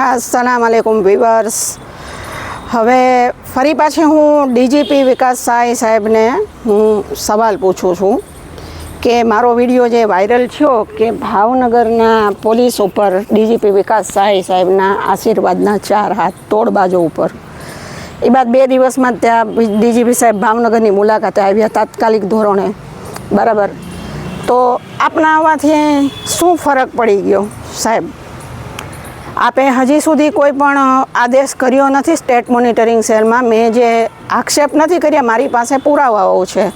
અસલામ આલેકુમ weavers હવે ફરી પાછી હું ડીજીપી વિકાસ સાંઈ સાહેબને હું સવાલ પૂછું છું કે મારો વીડિયો જે વાયરલ થયો કે ભાવનગરના પોલીસ ઉપર ડીજીપી વિકાસ સાંઈ સાહેબના આશીર્વાદના ચાર હાથ તોડબાજો ઉપર. એ બાદ બે દિવસમાં ત્યાં ડીજીપી સાહેબ ભાવનગરની મુલાકાતે આવ્યા તાત્કાલિક ધોરણે. બરાબર. તો આપના આવવાથી શું ફરક પડી ગયો સાહેબ? આપે હજી સુધી કોઈ પણ આદેશ કર્યો નથી સ્ટેટ મોનિટરિંગ સેલમાં. મેં જે આક્ષેપ નથી કર્યા, મારી પાસે પુરાવાઓ છે.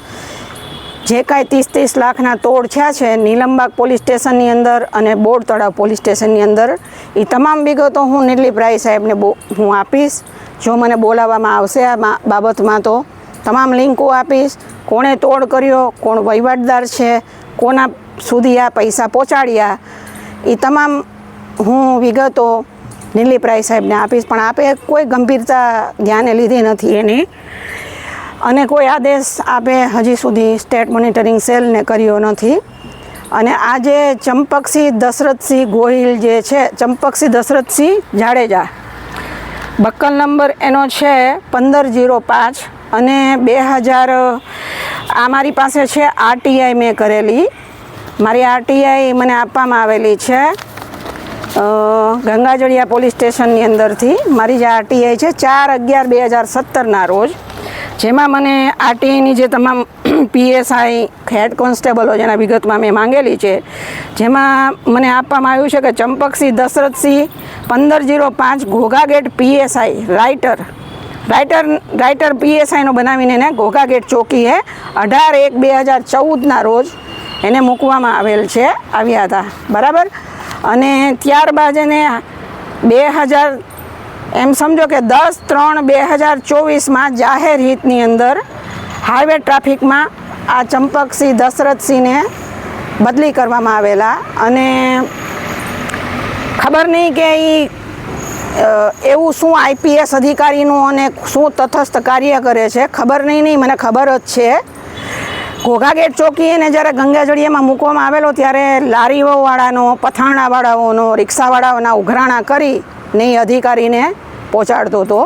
જે કાંઈ ત્રીસ ત્રીસ લાખના તોડ થયા છે, નીલમબાગ પોલીસ સ્ટેશનની અંદર અને બોડ તળાવ પોલીસ સ્ટેશનની અંદર એ તમામ વિગતો હું નિર્લિપરાય સાહેબને બો, હું આપીશ. જો મને બોલાવવામાં આવશે આ બાબતમાં તો તમામ લિંકો આપીશ. કોણે તોડ કર્યો, કોણ વહીવટદાર છે, કોના સુધી આ પૈસા પહોંચાડ્યા એ તમામ હું વિગતો નિર્લિપરાય સાહેબને આપીશ, પણ આપે કોઈ ગંભીરતા ધ્યાને લીધી નથી એની. અને કોઈ આદેશ આપે હજી સુધી સ્ટેટ મોનિટરિંગ સેલને કર્યો નથી. અને આજે ચંપકસિંહ દશરથસિંહ ગોહિલ જે છે, ચંપકસિંહ દશરથસિંહ જાડેજા. બક્કલ નંબર એનો છે પંદર જીરો પાંચ અને બે હજાર, આ મારી પાસે છે આરટીઆઈ મેં કરેલી. મારી આરટીઆઈ મને આપવામાં આવેલી છે. ગંગાજળિયા પોલીસ સ્ટેશનની અંદરથી મારી જે આરટીઆઈ છે, ચાર અગિયાર બે હજાર સત્તરના રોજ, જેમાં મને આરટીઆઈની જે તમામ પીએસઆઈ, હેડ કોન્સ્ટેબલો જેના વિગતમાં મેં માંગેલી છે, જેમાં મને આપવામાં આવ્યું છે કે ચંપકસિંહ દશરથસિંહ, પંદર જીરો પાંચ Ghogha gate PSI, writer. Writer writer પીએસઆઈનો બનાવીને એને ઘોઘા ગેટ ચોકીએ અઢાર એક બે હજાર ચૌદના રોજ એને મૂકવામાં આવેલ છે, આવ્યા હતા. બરાબર? અને ત્યારબાદ એને બે હજાર, એમ સમજો કે દસ ત્રણ બે હજાર ચોવીસમાં જાહેર હિતની અંદર હાઈવે ટ્રાફિકમાં આ ચંપકસિંહ, દશરથસિંહને બદલી કરવામાં આવેલા. અને ખબર નહીં કે એ એવું શું આઈપીએસ અધિકારીનું અને શું તથસ્થ કાર્ય કરે છે? ખબર નહીં નહીં. મને ખબર જ છે. ઘોઘાગેટ ચોકી એને જ્યારે ગંગાજળીયામાં મૂકવામાં આવેલો, ત્યારે લારીઓવાળાનો, પથાણાવાળાઓનો, રિક્ષાવાળાઓના ઉઘરાણા કરી ને અધિકારીને પહોંચાડતો હતો.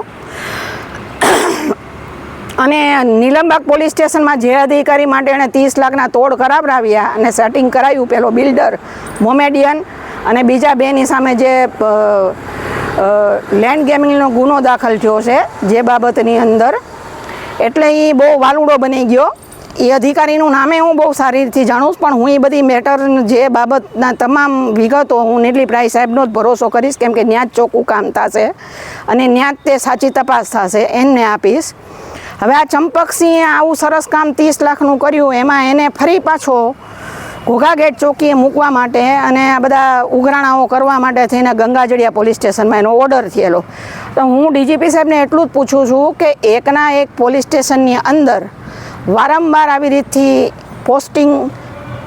અને નીલમબાગ પોલીસ સ્ટેશનમાં જે અધિકારી માટે એણે ત્રીસ લાખના તોડ કરાવડાવ્યા અને સેટિંગ કરાવ્યું પેલો બિલ્ડર મોમેડિયન અને બીજા બેની સામે જે લેન્ડ ગેમિંગનો ગુનો દાખલ થયો છે, જે બાબતની અંદર. એટલે એ બહુ વાલુડો બની ગયો. એ અધિકારીનું નામે હું બહુ સારી રીતે જાણું પણ હું એ બધી મેટર જે બાબતના તમામ વિગતો હું નિર્લિપરાય સાહેબનો જ ભરોસો કરીશ, કેમ કે ન્યાજ ચોખ્ખું કામ થશે અને ન્યાજ તે સાચી તપાસ થશે, એમને આપીશ. હવે આ ચંપકસિંહે આવું સરસ કામ ત્રીસ લાખનું કર્યું, એમાં એને ફરી પાછો ઘોઘા ગેટ ચોકીએ મૂકવા માટે અને આ બધા ઉઘરાણાઓ કરવા માટે થઈને ગંગાજળિયા પોલીસ સ્ટેશનમાં એનો ઓર્ડર થયેલો. તો હું ડીજીપી સાહેબને એટલું જ પૂછું છું કે એકના એક પોલીસ સ્ટેશનની અંદર વારંવાર આવી રીતથી પોસ્ટિંગ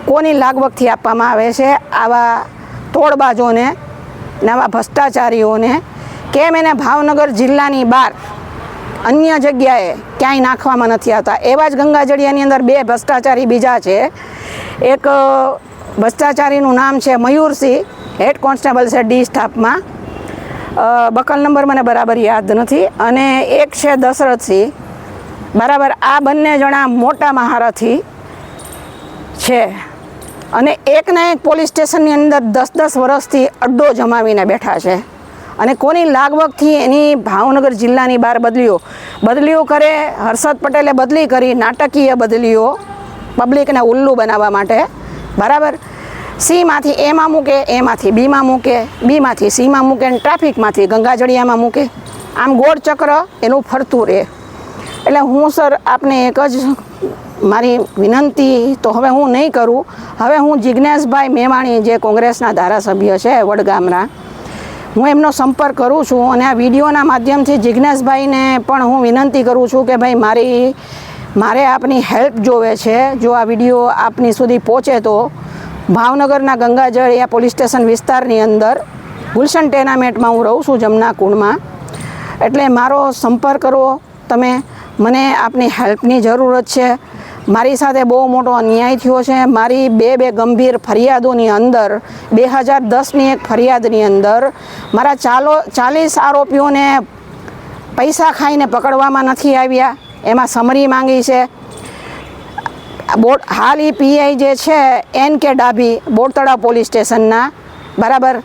કોની લાગવગથી આપવામાં આવે છે? આવા તોડબાજોને ને આવા ભ્રષ્ટાચારીઓને કેમ એને ભાવનગર જિલ્લાની બહાર અન્ય જગ્યાએ ક્યાંય નાખવામાં નથી આવતા? એવા જ ગંગાજળિયાની અંદર બે ભ્રષ્ટાચારી બીજા છે. એક ભ્રષ્ટાચારીનું નામ છે મયુરસિંહ, હેડ કોન્સ્ટેબલ છે ડી સ્ટાફમાં. બકલ નંબર મને બરાબર યાદ નથી. અને એક છે દશરથસિંહ. બરાબર, આ બંને જણા મોટા મહારથી છે. અને એકને એક પોલીસ સ્ટેશનની અંદર દસ દસ વર્ષથી અડ્ડો જમાવીને બેઠા છે. અને કોની લાગવગથી એની ભાવનગર જિલ્લાની બહાર બદલીઓ બદલીઓ કરે હર્ષદ પટેલે બદલી કરી નાટકીય બદલીઓ પબ્લિકને ઉલ્લુ બનાવવા માટે. બરાબર? સીમાંથી એમાં મૂકે, એમાંથી બીમાં મૂકે, બીમાંથી સીમાં મૂકે અને ટ્રાફિકમાંથી ગંગાજળિયામાં મૂકે. આમ ગોળ ચક્ર એનું ફરતું રહે. એટલે હું, સર, આપને એક જ મારી વિનંતી, તો હવે હું નહીં કરું. હવે હું જિજ્ઞેશભાઈ મેવાણી, જે કોંગ્રેસના ધારાસભ્ય છે વડગામના, હું એમનો સંપર્ક કરું છું અને આ વિડીયોના માધ્યમથી જિજ્ઞેશભાઈને પણ હું વિનંતી કરું છું કે ભાઈ, મારી, મારે આપની હેલ્પ જોવે છે. જો આ વીડિયો આપની સુધી પહોંચે તો ભાવનગરના ગંગાજળિયા પોલીસ સ્ટેશન વિસ્તારની અંદર, ગુલશન ટેનામેન્ટમાં હું રહું છું જમના કુંડમાં એટલે મારો સંપર્ક કરો તમે. મને આપની હેલ્પની જરૂરત છે. મારી સાથે બહુ મોટો અન્યાય થયો છે. મારી બે બે ગંભીર ફરિયાદોની અંદર બે હજાર દસની એક ફરિયાદની અંદર મારા ચાલો, ચાલીસ આરોપીઓને પૈસા ખાઈને પકડવામાં નથી આવ્યા. એમાં સમરી માંગી છે. બોટ, હાલ એ પીઆઈ જે છે, એન કે ડાભી બોરતળા પોલીસ સ્ટેશનના. બરાબર?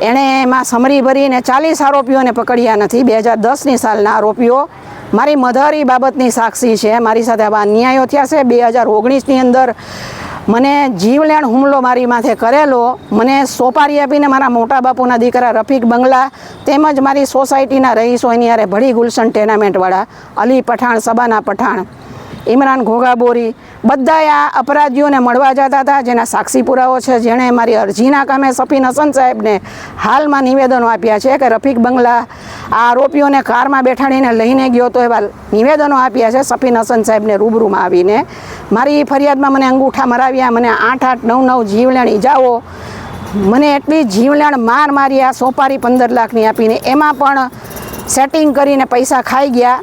એણે એમાં સમરી ભરીને ચાલીસ આરોપીઓને પકડ્યા નથી. બે હજાર દસની સાલના આરોપીઓ. મારી મધર એ બાબતની સાક્ષી છે. મારી સાથે આવા અન્યાયો થયા છે. બે હજાર ઓગણીસની અંદર મને જીવલેણ હુમલો મારી માથે કરેલો. મને સોપારી આપીને મારા મોટા બાપુના દીકરા રફીક બંગલા તેમજ મારી સોસાયટીના રહીશો એની યારે ભળી ગુલશન ટેનામેન્ટવાળા અલી પઠાણ, સબાના પઠાણ, ઇમરાન ઘોઘાબોરી બધા આ અપરાધીઓને મળવા જતા હતા, જેના સાક્ષી પુરાવો છે. જેણે મારી અરજીના કામે સફીન હસન સાહેબને હાલમાં નિવેદનો આપ્યા છે કે રફીક બંગલા આ આરોપીઓને કારમાં બેઠાડીને લઈને ગયો તો એવા નિવેદનો આપ્યા છે. સફીન હસન સાહેબને રૂબરૂમાં આવીને મારી ફરિયાદમાં મને અંગૂઠા મરાવ્યા, મને આઠ આઠ નવ નવ જીવલેણ ઈજાઓ, મને એટલી જીવલેણ માર માર્યા સોપારી પંદર લાખની આપીને. એમાં પણ સેટિંગ કરીને પૈસા ખાઈ ગયા.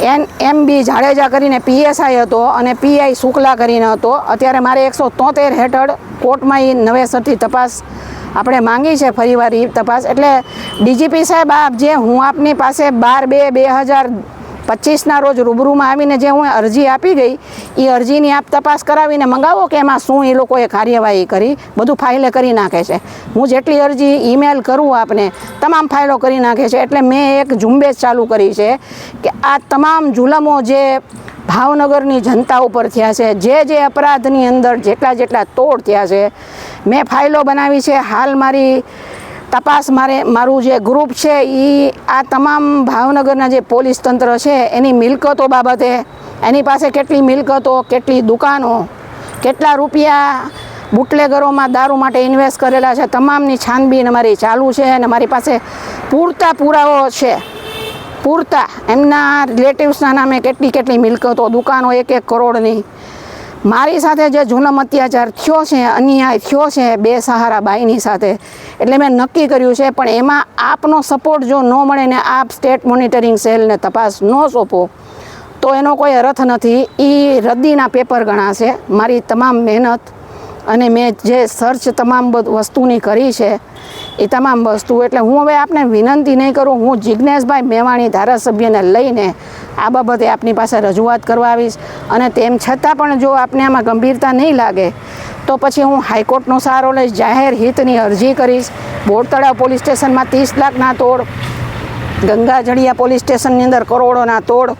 એન, એમ બી જાડેજા કરીને પીએસઆઈ હતો અને પીઆઈ શુક્લા કરીને હતો. અત્યારે મારે એકસો તોતેર હેઠળ કોર્ટમાં એ નવેસરથી તપાસ આપણે માંગી છે ફરીવાર એ તપાસ. એટલે ડીજીપી સાહેબ, આપ જે હું આપની પાસે બાર બે બે હજાર પચીસના રોજ રૂબરૂમાં આવીને જે હું અરજી આપી ગઈ એ અરજીની આપ તપાસ કરાવીને મંગાવો કે એમાં શું એ લોકોએ કાર્યવાહી કરી, બધું ફાઇલે કરી નાખે છે. હું જેટલી અરજી ઈમેલ કરું આપને, તમામ ફાઇલો કરી નાખે છે. એટલે મેં એક ઝુંબેશ ચાલુ કરી છે કે આ તમામ જુલમો જે ભાવનગરની જનતા ઉપર થયા છે, જે જે અપરાધની અંદર જેટલા જેટલા તોડ થયા છે, મેં ફાઇલો બનાવી છે. હાલ મારી તપાસ મારે, મારું જે ગ્રુપ છે એ આ તમામ ભાવનગરના જે પોલીસ તંત્ર છે, એની મિલકતો બાબતે, એની પાસે કેટલી મિલકતો, કેટલી દુકાનો, કેટલા રૂપિયા બુટલેગરોમાં દારૂ માટે ઇન્વેસ્ટ કરેલા છે, તમામની છાનબીન અમારી ચાલુ છે અને મારી પાસે પૂરતા પુરાવો છે. પૂરતા. એમના રિલેટિવ્સના નામે કેટલી કેટલી મિલકતો, દુકાનો એક એક કરોડની. મારી સાથે જે જુલમ અત્યાચાર થયો છે, અન્યાય થયો છે બે સહારા બાઈની સાથે, એટલે મેં નક્કી કર્યું છે, પણ એમાં આપનો સપોર્ટ જો ન મળે ને આપ સ્ટેટ મોનિટરિંગ સેલને તપાસ ન સોંપો, તો એનો કોઈ અર્થ નથી. એ રદ્દીના પેપર ગણાશે. મારી તમામ મહેનત અને મેં જે સર્ચ તમામ વસ્તુની કરી છે, એ તમામ વસ્તુ, એટલે હું હવે આપને વિનંતી નહીં કરું, હું જિજ્ઞેશભાઈ મેવાણી ધારાસભ્યને લઈને આ બાબતે આપની પાસે રજૂઆત કરવા આવીશ. અને તેમ છતાં પણ જો આપને આમાં ગંભીરતા નહીં લાગે, તો પછી હું હાઈકોર્ટનો સહારો લઈશ, જાહેર હિતની અરજી કરીશ. બોરતળાવ પોલીસ સ્ટેશનમાં ત્રીસ લાખના તોડ ગંગાજળિયા પોલીસ સ્ટેશનની અંદર કરોડોના તોડ.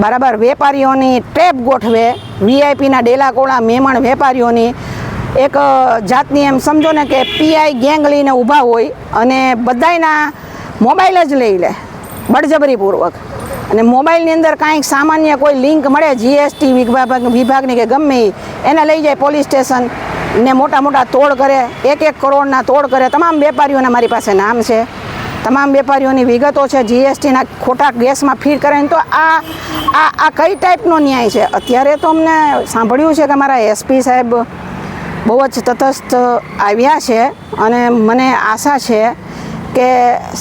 બરાબર, વેપારીઓની ટેપ ગોઠવે, વીઆઈપીના ડેલાકોળા મેમણ વેપારીઓની. એક જાતની એમ સમજો ને કે પીઆઈ ગેંગ લઈને ઊભા હોય અને બધાયના મોબાઈલ જ લઈ લે, બળજબરીપૂર્વક. અને મોબાઈલની અંદર કાંઈક સામાન્ય કોઈ લિંક મળે જીએસટી વિભાગ વિભાગની કે ગમે એને લઈ જાય પોલીસ સ્ટેશન ને મોટા મોટા તોડ કરે, એક એક કરોડના તોડ કરે. તમામ વેપારીઓના મારી પાસે નામ છે. તમામ વેપારીઓની વિગતો છે. જીએસટીના ખોટા ગેસમાં ફીડ કરે તો આ આ આ કઈ ટાઈપનો ન્યાય છે? અત્યારે તો અમને સાંભળ્યું છે કે મારા એસપી સાહેબ બહુ જ તટસ્થ આવ્યા છે અને મને આશા છે કે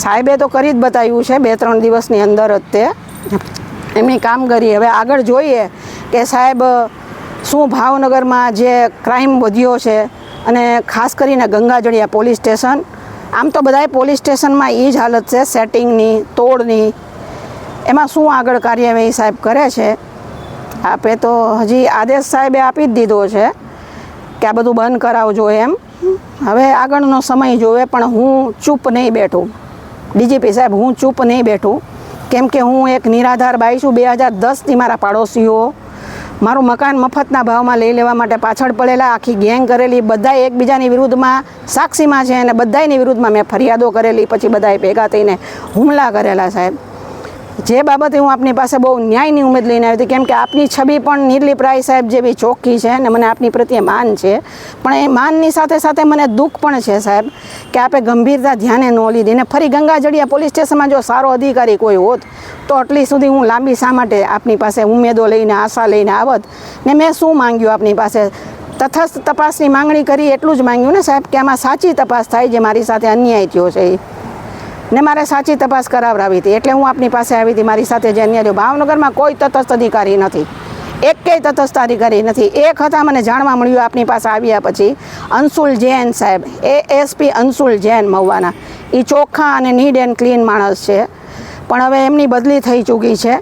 સાહેબે તો કરી જ બતાવ્યું છે બે ત્રણ દિવસની અંદર જ તે. એમની કામગીરી હવે આગળ જોઈએ કે સાહેબ, શું ભાવનગરમાં જે ક્રાઇમ વધ્યો છે અને ખાસ કરીને ગંગાજળિયા પોલીસ સ્ટેશન. આમ તો બધાય પોલીસ સ્ટેશનમાં એ જ હાલત છે, સેટિંગની, તોડની. એમાં શું આગળ કાર્યવાહી સાહેબ કરે છે? આપે તો હજી આદેશ સાહેબે આપી જ દીધો છે કે આ બધું બંધ કરાવજો એમ. હવે આગળનો સમય જોવે, પણ હું ચૂપ નહીં બેઠું. ડીજીપી સાહેબ, હું ચૂપ નહીં બેઠું. કેમ કે હું એક નિરાધાર બાઈ છું, બે હજાર દસથી મારા પાડોશીઓ. મારું મકાન મફતના ભાવમાં લઈ લેવા માટે પાછળ પડેલા, આખી ગેંગ કરેલી બધા એકબીજાની વિરુદ્ધમાં સાક્ષીમાં છે અને બધાની વિરુદ્ધમાં મેં ફરિયાદો કરેલી, પછી બધાએ ભેગા થઈને હુમલા કરેલા સાહેબ. જે બાબતે હું આપની પાસે બહુ ન્યાયની ઉમેદ લઈને આવી હતી, કેમ કે આપની છબી પણ નીરલી પ્રાય સાહેબ જેવી ચોખ્ખી છે અને મને આપની પ્રત્યે માન છે. પણ એ માનની સાથે સાથે મને દુઃખ પણ છે સાહેબ, કે આપે ગંભીરતા ધ્યાને ન લીધી ને ફરી ગંગાજળિયા પોલીસ સ્ટેશનમાં જો સારો અધિકારી કોઈ હોત, તો આટલી સુધી હું લાંબી શા માટે આપની પાસે ઉમેદો લઈને, આશા લઈને આવત? ને મેં શું માંગ્યું આપની પાસે? તથસ્થ તપાસની માંગણી કરી એટલું જ માંગ્યું ને સાહેબ, કે આમાં સાચી તપાસ થાય જે મારી સાથે અન્યાય થયો છે એ ને મારે સાચી તપાસ કરાવડાવી હતી. એટલે હું આપની પાસે આવી હતી. મારી સાથે જે અન્ય ભાવનગરમાં કોઈ તટસ્થ અધિકારી નથી. એકેય તટસ્થ અધિકારી નથી. એક હતા, મને જાણવા મળ્યું, આપની પાસે આવ્યા પછી અંશુલ જૈન સાહેબ. એ એસપી અંશુલ જૈન મહુવાના. એ ચોખ્ખા અને નીડ એન્ડ ક્લીન માણસ છે. પણ હવે એમની બદલી થઈ ચૂકી છે.